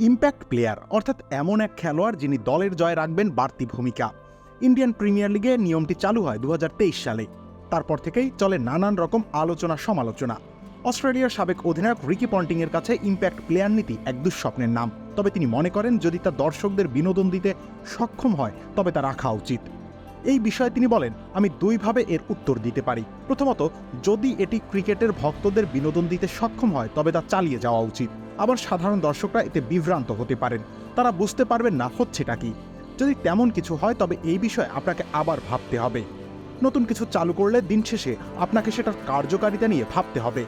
Impact player, অর্থাৎ এমন এক খেলোয়াড় যিনি দলের জয় রাখবেন বাড়তি ভূমিকা। ইন্ডিয়ান প্রিমিয়ার লিগে নিয়মটি চালু হয় দু হাজার তেইশ সালে। তারপর থেকেই চলে নানান রকম আলোচনা সমালোচনা। অস্ট্রেলিয়ার সাবেক অধিনায়ক রিকি পন্টিংয়ের কাছে ইম্প্যাক্ট প্লেয়ার নীতি এক দুঃস্বপ্নের নাম। তবে তিনি মনে করেন, যদি তা দর্শকদের বিনোদন দিতে সক্ষম হয়, তবে তা রাখা উচিত। এই বিষয়ে তিনি বলেন, আমি দুইভাবে এর উত্তর দিতে পারি। প্রথমত, যদি এটি ক্রিকেটের ভক্তদের বিনোদন দিতে সক্ষম হয়, তবে তা চালিয়ে যাওয়া উচিত। আবার সাধারণ দর্শকরা এতে বিভ্রান্ত হতে পারেন। তারা বুঝতে পারবেন না হচ্ছেটা কি। যদি তেমন কিছু হয়, তবে এই বিষয়ে আপনাকে আবার ভাবতে হবে। নতুন কিছু চালু করলে দিন শেষে আপনাকে সেটার কার্যকারিতা নিয়ে ভাবতে হবে।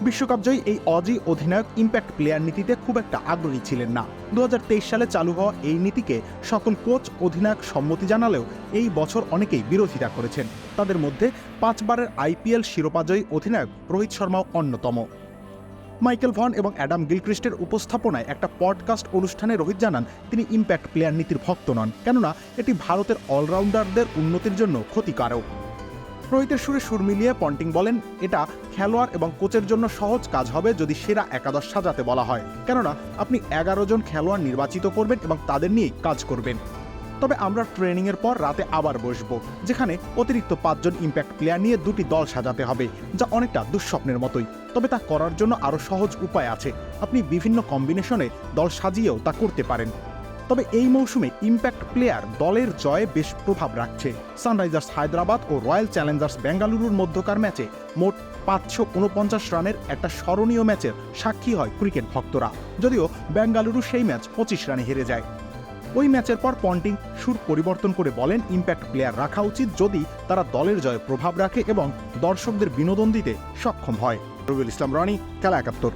বিশ্বকাপ জয়ী এই অজি অধিনায়ক ইম্প্যাক্ট প্লেয়ার নীতিতে খুব একটা আগ্রহী ছিলেন না। দু হাজার তেইশ সালে চালু হওয়া এই নীতিকে সকল কোচ, অধিনায়ক সম্মতি জানালেও এই বছর অনেকেই বিরোধিতা করেছেন। তাদের মধ্যে পাঁচবারের আইপিএল শিরোপাজয়ী অধিনায়ক রোহিত শর্মাও অন্যতম। মাইকেল ভন এবং অ্যাডাম গিলক্রিস্টের উপস্থাপনায় একটা পডকাস্ট অনুষ্ঠানে রোহিত জানান, তিনি ইম্প্যাক্ট প্লেয়ার নীতির ভক্ত নন, কেননা এটি ভারতের অলরাউন্ডারদের উন্নতির জন্য ক্ষতিকারক। রোহিতের সুরে সুর মিলিয়ে পন্টিং বলেন, এটা খেলোয়াড় এবং কোচের জন্য সহজ কাজ হবে যদি সেরা একাদশ সাজাতে বলা হয়। কেননা আপনি এগারো জন খেলোয়াড় নির্বাচিত করবেন এবং তাদের নিয়েই কাজ করবেন। তবে আমরা ট্রেনিংয়ের পর রাতে আবার বসবো, যেখানে অতিরিক্ত পাঁচজন ইম্প্যাক্ট প্লেয়ার নিয়ে দুটি দল সাজাতে হবে, যা অনেকটা দুঃস্বপ্নের মতোই। তবে তা করার জন্য আরও সহজ উপায় আছে। আপনি বিভিন্ন কম্বিনেশনে দল সাজিয়েও তা করতে পারেন। তবে এই মৌসুমে ইম্প্যাক্ট প্লেয়ার দলের জয়ে বেশ প্রভাব রাখছে। সানরাইজার্স হায়দ্রাবাদ ও রয়্যাল চ্যালেঞ্জার্স বেঙ্গালুরুর মধ্যকার ম্যাচে মোট পাঁচশো উনপঞ্চাশ রানের একটা স্মরণীয় ম্যাচের সাক্ষী হয় ক্রিকেট ভক্তরা। যদিও বেঙ্গালুরু সেই ম্যাচ পঁচিশ রানে হেরে যায়। ওই ম্যাচের পর পন্টিং সুর পরিবর্তন করে বলেন ইম্প্যাক্ট প্লেয়ার রাখা উচিত যদি তারা দলের জয়ে প্রভাব রাখে এবং দর্শকদের বিনোদন দিতে সক্ষম হয়। রবিউল ইসলাম রনি, খেলা একাত্তর।